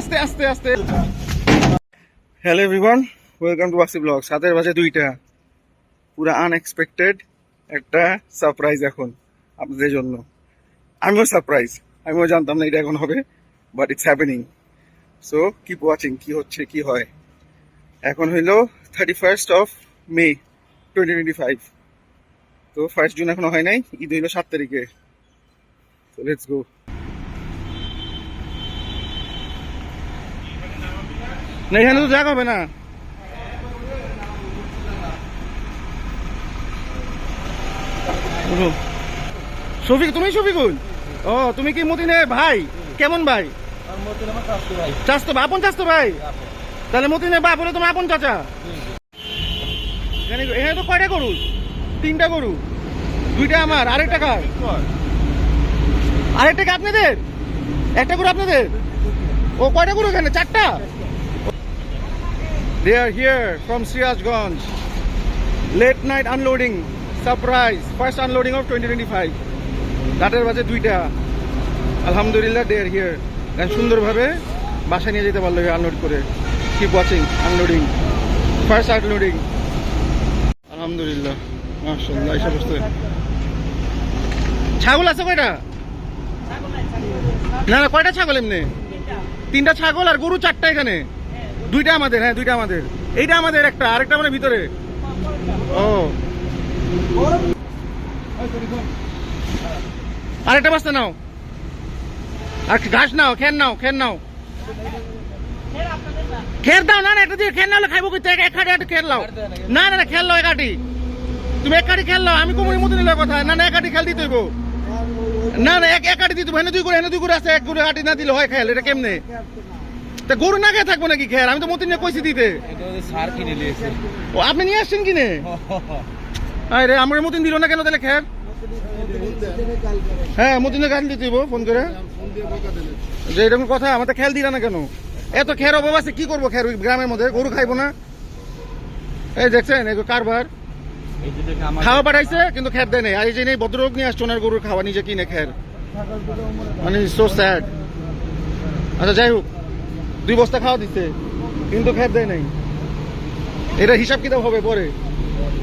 আস্তে আস্তে আস্তে। Hello everyone welcome to Wasi blog সাতের বাজে দুইটা। পুরো আনএক্সপেক্টেড একটা সারপ্রাইজ এখন আপনাদের জন্য। আমিও সারপ্রাইজ আমিও জানতাম না এটা এখন হবে but it's happening so keep watching কি হচ্ছে, কি হয়। এখন হইল thirty first of May twenty twenty five তো ফার্স্ট জুন এখনও হয় নাই, ঈদ হইল সাত তারিখে। তো লেটস গো না এখানে তো জায়গা হবে না। শফিক তুমি শফিকুল ও তুমি কি মতিনের ভাই কেমন ভাই ভাই আপন চাস্তো ভাই তাহলে মতিনের বাপ হলে তোমার আপন চাচা এখানে তো কয়টা গরু তিনটা গরু দুইটা আমার আরেকটা কার আরেকটা আপনাদের একটা গরু আপনাদের ও কয়টা গরু এখানে চারটা They are here from Sirajganj. Late night unloading. Surprise. First unloading of 2025. রাতের বাজে দুইটা। আলহামদুলিল্লাহ দে আর হিয়ার সুন্দরভাবে বাসা নিয়ে যেতে পারল আনলোড করে। Keep watching unloading first unloading আলহামদুলিল্লাহ মাশাল্লাহ এসব বস্তু। ছাগল আছে কয়টা? না না, কয়টা ছাগল এমনি? তিনটা ছাগল আর গরু চারটা এখানে। দুইটা আমাদের হ্যাঁ দুইটা আমাদের। এইটা আমাদের একটা, আরেকটা মানে ভিতরে। ও। আরেকটা বাস্তা নাও। আর ঘাস নাও, খের নাও খের নাও। খের দাও, না একটা দিয়ে খের নাও খাইবো কইতে এক কাটি একটা খের লাও। না না খেল লাও, এক কাটি তুমি এক কাটি খেল লাও, আমি কোমরি মতো নিলে কথা। না না, এক কাটি খেল দিতে হইব। না না, এক এক কাটি দিতে এনে দুই করে এনে দুই করে আছে, এক করে কাটি না দিলে হয় খেল এটা কেমনে? তা গরু না খেয়ে থাকব নাকি খেয়ার আমি তো মতিন কইছি দিতে। সার কিনে নিয়েছে ও আপনি নিয়ে আসছেন কিনে? আরে আমার মতিন দিল না কেন তাহলে খেয়ার হ্যাঁ মতিনে গান দিতে ফোন করে। যে এরকম কথা আমাদের খেয়াল দিলা না কেন? এত খের অভাব আছে কি করব খের গ্রামের মধ্যে গরু খাইবো না। এই দেখছেন এই কারবার। খাওয়া পাঠাইছে কিন্তু খের দেয় নাই। আর এই যে নেই ভদ্রলোক নিয়ে আসছে ওনার গরুর খাওয়া নিজে কিনে খের মানে সো স্যাড আচ্ছা যাই হোক। দুই বস্তা খাওয়া দিতে কিন্তু খের দেয় নাই। এটা হিসাব কিতাব হবে পরে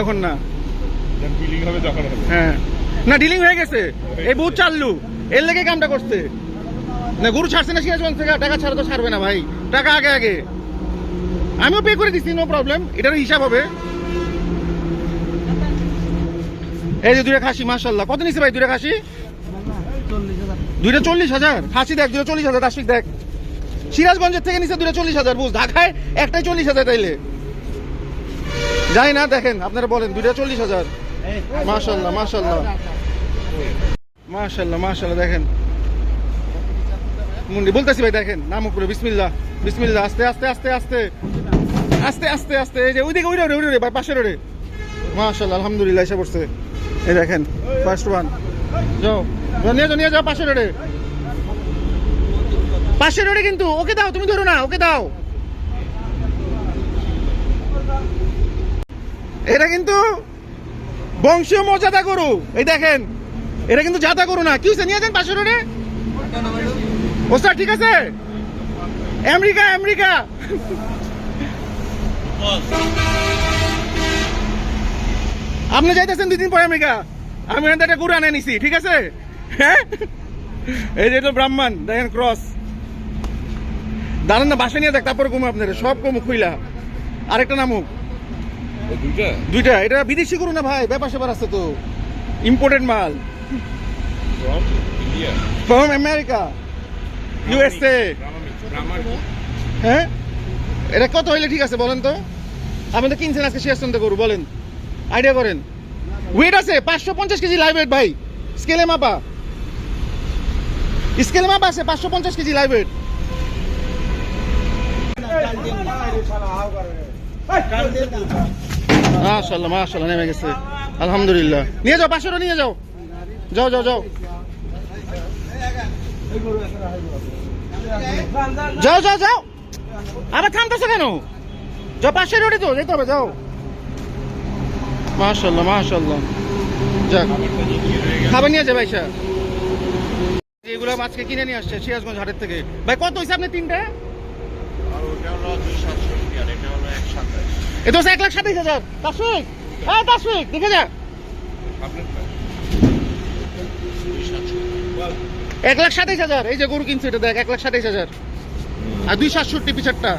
এখন না। বিলিং হবে যখন হবে। হ্যাঁ। না ডিলিং হয়ে গেছে। এই বহুত চাললু। এর লেগে কামটা করছে। না গরু ছাড়ছে না সিরাজগঞ্জ থেকে টাকা ছাড়া তো ছাড়বে না ভাই। টাকা আগে আগে। আমিও পে করে দিচ্ছি নো প্রবলেম এটারও হিসাব হবে। এই যে দুইটা খাসি মার্শাল্লাহ কত নিচ্ছে ভাই দুইটা খাসি? দুইটা চল্লিশ হাজার। খাসি দেখ দুইটা চল্লিশ হাজার। দাসিক দেখ। সিরাজগঞ্জের থেকে নিচে দুটো চল্লিশ হাজার, বুঝ, ঢাকায় একটাই চল্লিশ হাজার তাইলে। যাই না দেখেন, আপনারা বলেন দুইটা চল্লিশ হাজার। মাশাল্লাহ মাশাল্লাহ। মাশাল্লাহ মাশাল্লাহ, দেখেন। মুন্ডি, বলতেছি ভাই, দেখেন, নাম উপরে, বিসমিল্লাহ বিসমিল্লা আস্তে আস্তে আস্তে আস্তে। আস্তে আস্তে আস্তে, এই যে, ওইদিকে ওই রোডে ওই রোডে পাশে রোডে মাশাল্লাহ, আলহামদুলিল্লাহ, এসে পড়ছে। এই দেখেন ফার্স্ট ওয়ান যাও নিয়ে যাও নিয়ে যাও পাশে রোডে পাশে রোডে কিন্তু, ওকে দাও, তুমি ধরো না, ওকে দাও। এটা কিন্তু বংশীয় মর্যাদা গরু। এই দেখেন, এটা কিন্তু যাতা গরু না। কি নিয়ে যান পাশে রোডে। ও স্যার, ঠিক আছে? America America. আপনি যাইতেছেন দুই দিন পরে আমেরিকা। আমি একটা গরু আনে নিছি, ঠিক আছে? হ্যাঁ? এই যে এটা ব্রাহ্মণ, দেখেন ক্রস দাঁড়ান না বাসা নিয়ে দেখ তারপরে কমু আপনার সব কমু খুইলা। আরেকটা নামুক দুইটা? এটা বিদেশি গরু না ভাই? ব্যাপার সেবার আছে তো। ইম্পোর্টেড মাল. ফ্রম আমেরিকা ইউএসএ হ্যাঁ? এটা কত হইলে ঠিক আছে বলেন তো? আপনি তো কিনছেন আজকে শেষ তো গরু বলেন। আইডিয়া করেন। ওয়েট আছে পাঁচশো পঞ্চাশ কেজি লাইভ ওয়েট ভাই। স্কেলে মাপা। স্কেলে মাপা আছে পাঁচশো পঞ্চাশ কেজি লাইভ ওয়েট মাশাল্লাহ মাশাল্লাহ নেমে গেছে। আলহামদুলিল্লাহ। নিয়ে যাও পাঁচশোটা নিয়ে যাও। যাও যাও যাও। যাও যাও যাও। আবার থামতেছো কেন? যাও পাশে রোডে তো, যেতে হবে, যাও। মাশাল্লাহ মাশাল্লাহ যাক, খাবার নিয়ে যাবে আইসা। এগুলো আজকে কিনে নিয়ে আসছে, সিরাজগঞ্জ হাটের থেকে। ভাই, কত হয়েছে আপনি তিনটা? এ তো এক লাখ সাতাইশ হাজার। তাসফিক? হ্যাঁ তাসফিক দেখে যা। এক লাখ সাতাইশ হাজার। এই যে গরু কিনছে এটা দেখ এক লাখ সাতাইশ হাজার। আর দুই সাতষট্টি পিছারটা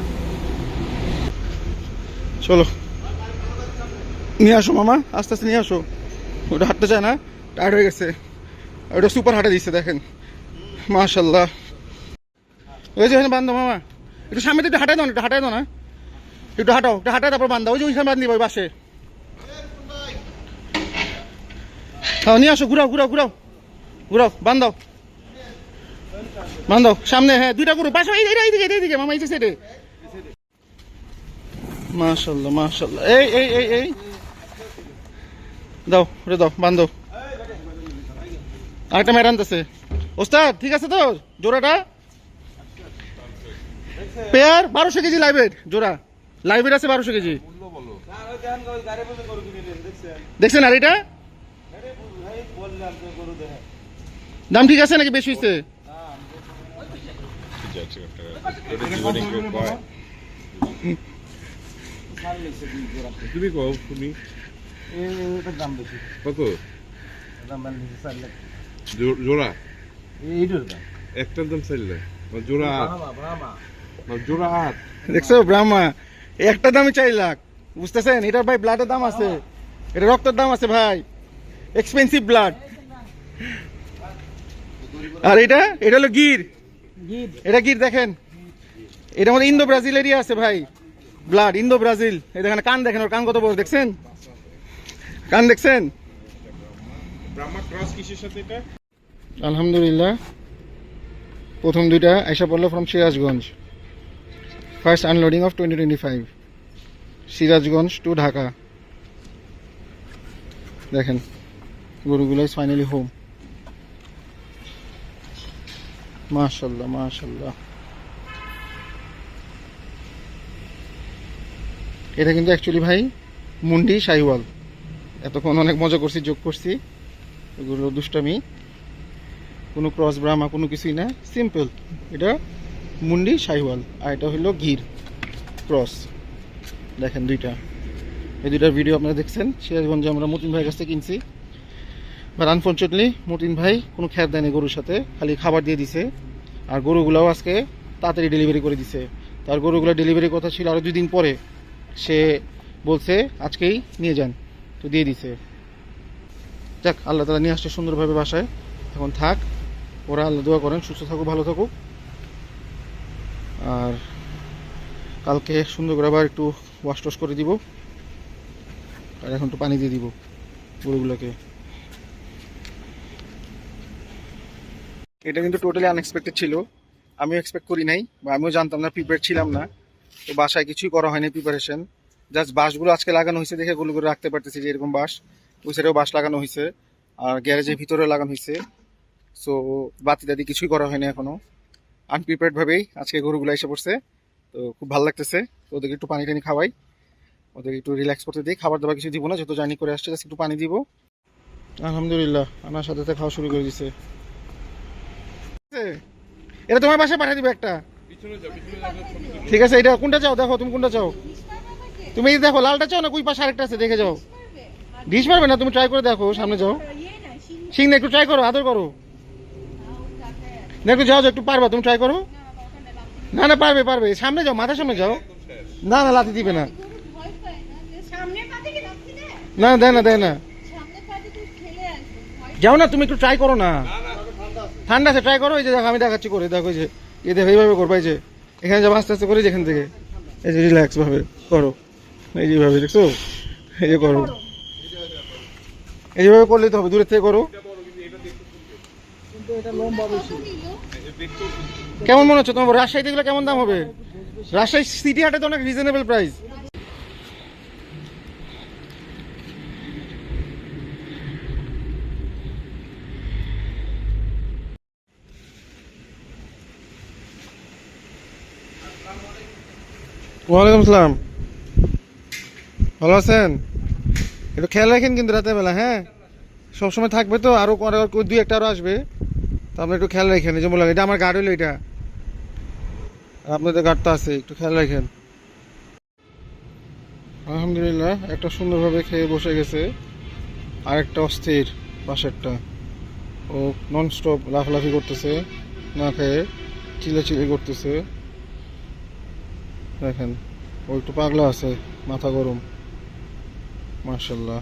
চলো। নিয়ে আসো মামা আস্তে আস্তে নিয়ে আসো। ওটা হাঁটতে চায় না টায়ার্ড হয়ে গেছে। ওটা সুপার হাঁটে দিচ্ছে দেখেন। মাশাল্লাহ ওই যে বান্ধব মামা। একটু সামনে একটু হাঁটাই দাও একটু হাঁটাই দাও না। একটু হাঁটাও, একটু হাঁটাই তারপর বান্ধা, ওই যে ওইখানে বান্ধি, ওই বাসে হ্যাঁ নিয়ে আসো, ঘুরাও ঘুরাও ঘুরাও। ঘুরাও, বান্ধাও। বান্ধাও, সামনে হ্যাঁ দুইটা গরু পাশে, এই এই দিকে এই দিকে মামা, এই সাইডে মাশাল্লাহ মাশাল্লাহ এই এই এই এই। দাও ওরে দাও বান্ধব আরেকটা মেয়ের আনতেছে। ওস্তাদ, ঠিক আছে তো? জোড়াটা? পেয়ার বারোশো কেজি লাইভের জোড়া। লাইভের আছে বারোশো কেজি। দেখছেন আর এটা? দাম ঠিক আছে নাকি বেশি হয়েছে তুমি কও তুমি। দাম বেশি কত? দাম জোড়া? এইটার দাম একটার দাম মানে জোড়া আট ব্রাহ্মা জোড়া আট দেখছ ব্রাহ্মা? একটা দামই চার লাখ। বুঝতেছেন? এটার ভাই ব্লাডের দাম আছে। এটা রক্তের দাম আছে ভাই। এক্সপেন্সিভ ব্লাড আর এটা? এটা হলো গির। এটা গির দেখেন। এটার মধ্যে ইন্দো ব্রাজিল এরিয়া আছে ভাই। ব্লাড ইন্দো ব্রাজিল এই দেখেন কান দেখেন ওর কান কত বড় দেখছেন? কান দেখছেন? ব্রাহ্মা ক্রস কিসের সাথে এটা? আলহামদুলিল্লাহ। প্রথম দুইটা আইসা পড়ল from Sirajganj. First unloading of twenty twenty five Sirajganj to Dhaka দেখেন, গরুগুলো ইজ ফাইনালি হোম মাশাল্লাহ মাশাল্লাহ এটা কিন্তু অ্যাকচুয়ালি ভাই মুন্ডি শাহিওয়াল এতক্ষণ অনেক মজা করছি যোগ করছি। এগুলো দুষ্টামি। কোনো ক্রস ব্রাহ্মা কোনো কিছুই না। সিম্পল এটা মুন্ডি শাহিওয়াল আর এটা হলো গির ক্রস। দেখেন দুইটা। এই দুইটার ভিডিও আপনারা দেখছেন, সিরাজগঞ্জে আমরা মতিন ভাইয়ের কাছ থেকে কিনছি। বাট আনফর্চুনেটলি মতিন ভাই কোনো খ্যাত দেয়নি গরুর সাথে, খালি খাবার দিয়ে দিছে। আর গরুগুলোও আজকে তাড়াতাড়ি ডেলিভারি করে দিছে। তার গরুগুলো ডেলিভারির কথা ছিল আরও দুই দিন পরে। সে বলছে, আজকেই নিয়ে যান। তো দিয়ে দিছে। যাক, আল্লাহ তালা নিয়ে আসছে সুন্দরভাবে বাসায়। এখন থাক, ওরা আল্লাহ দোয়া করেন, সুস্থ থাকুক, ভালো থাকুক। আর কালকে সুন্দর করে আবার একটু ওয়াশ টস করে দিব। আর এখন একটু পানি দিয়ে দিব গরুগুলোকে। এটা কিন্তু টোটালি আনএক্সপেক্টেড ছিল। আমিও এক্সপেক্ট করি নাই বা আমিও জানতাম না প্রিপেয়ার ছিলাম না। তো বাসায় কিছুই করা হয়নি প্রিপারেশন জাস্ট বাঁশগুলো আজকে লাগানো হয়েছে দেখে গুলো করে রাখতে পারতেছি যে এরকম বাঁশ। ওই সাইডেও বাঁশ লাগানো হয়েছে। আর গ্যারেজের ভিতরেও লাগানো হয়েছে। সো বাতি টাতি কিছুই করা হয়নি এখনও। আনপ্রিপেয়ার্ড ভাবেই আজকে গরুগুলো এসে পড়ছে। তো খুব ভালো লাগতেছে। ওদেরকে একটু পানি টানি খাওয়াই। ওদের একটু রিল্যাক্স করতে দিই। খাবার দাবার কিছু দিব না, যত জার্নি করে আসছে একটু পানি দিব। আলহামদুলিল্লাহ আমার সাথে খাওয়া শুরু করে দিছে। এটা তোমার বাসায় পাঠিয়ে দিবে একটা। ঠিক আছে, এটা কোনটা চাও? দেখো, তুমি কোনটা চাও? তুমি দেখো, লালটা চাও না কুই পাশে আরেকটা আছে? দেখে যাও। ডিশ পারবে না? তুমি ট্রাই করে দেখো, সামনে যাও। সিং একটু ট্রাই করো, আদর করো। একটু যাও, একটু পারবা, তুমি ট্রাই করো। না না, পারবে পারবে। সামনে যাও, মাথার সামনে যাও। না না, লাথি দিবে না। না, দেয় না দেয় না। যাও না, তুমি একটু ট্রাই করো না। ঠান্ডা আছে ট্রাই করো। এই যে দেখো, আমি দেখাচ্ছি করে, দেখো যে, এই দেখো, এইভাবে করব, এই যে, এখানে যাব আস্তে আস্তে করে যেখান থেকে। এই যে রিল্যাক্স ভাবে করো। এই যেভাবে দেখছ? এই যে করো। এই যেভাবে করলেই তো হবে, দূরের থেকে করো। কেমন মনে হচ্ছে তোমার রাজশাহীতে এগুলো কেমন দাম হবে? রাজশাহী সিটি হাটে তো অনেক রিজনেবল প্রাইস ওয়ালাইকুম আসসালাম ভালো আছেন? একটু খেয়াল রাখেন কিন্তু রাতের বেলা হ্যাঁ? সবসময় থাকবে তো আরও দুই একটা আরও আসবে। আপনি একটু খেয়াল রাখেন, এই যে বললাম, এটা আমার গাড়ি হলো এটা। আপনাদের গাড়টা আছে, একটু খেয়াল রাখেন। আলহামদুলিল্লাহ, একটা সুন্দরভাবে খেয়ে বসে গেছে। আরেকটা অস্থির পাশেরটা ও নন স্টপ লাফালাফি করতেছে, না খেয়ে চিলে চিলে করতেছে। দেখেন, ও একটু পাগলা আছে, মাথা গরম। মার্শাল্লাহ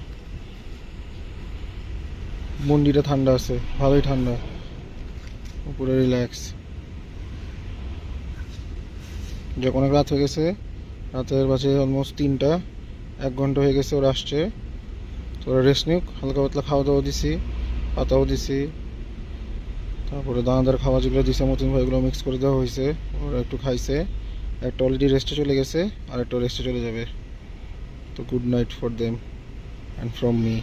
মন্দিরটা ঠান্ডা আছে, ভালোই ঠান্ডা। উপরে রিল্যাক্স যে অনেক রাত হয়ে গেছে, রাতের বাজে অলমোস্ট তিনটা, এক ঘণ্টা হয়ে গেছে ওরা আসছে। তো ওরা রেস্ট নিক, হালকা পাতলা খাওয়া দাওয়া দিছি, পাতাও দিছি। তারপরে দানাদার খাওয়া যেগুলো দিছে, মতন ভাই এগুলো মিক্স করে দেওয়া হয়েছে। ওরা একটু খাইছে। একটা অলরেডি রেস্টে চলে গেছে আর একটা রেস্টে চলে যাবে। তো good night for them and from me